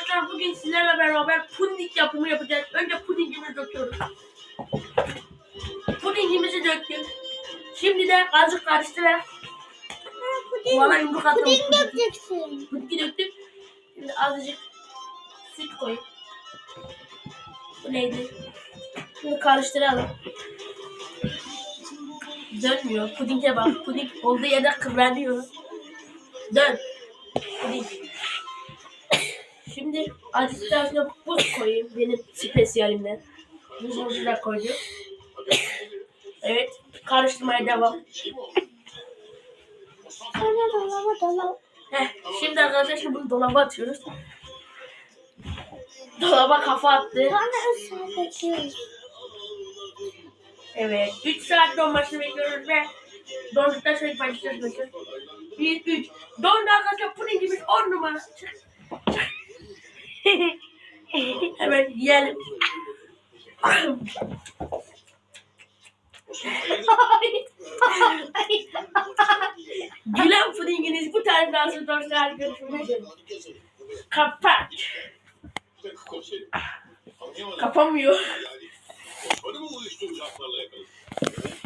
arkadaşlar bugün sizlerle beraber puding yapımı yapacağız. Önce pudingimizi döküyoruz. Pudingimizi döktük. Şimdi de azıcık karıştırarak bana yumruk attım. Puding dökeceksin. Pudingi döktük. Şimdi azıcık süt koy. Bu neydi? Şimdi karıştıralım. Dönmüyor. Pudinge bak. Puding olduğu yerde kıvranıyor. Dön. Puding. Şimdi azıcık daha sonra buz koyayım. Benim spesiyalimden. Buzumuzu da koydum. Evet. Karıştırmaya devam. Sonra dolaba dolaba. Heh, şimdi arkadaşlar bunu dolaba atıyoruz. Dolaba kafa attı. Sonra ısrar bekliyoruz. Evet. 3 saat donmasını bekliyoruz ve donduktan sonra bakın. 1, 3. Dondu arkadaşlar pudingimiz 10 numara. Yiyelim. Gülen pudinginiz bu tariften sonra dostlar görüşmek üzere. Kapat. Kapamıyor. Koşmanı mı uyuşturucu haplarla yakaladın?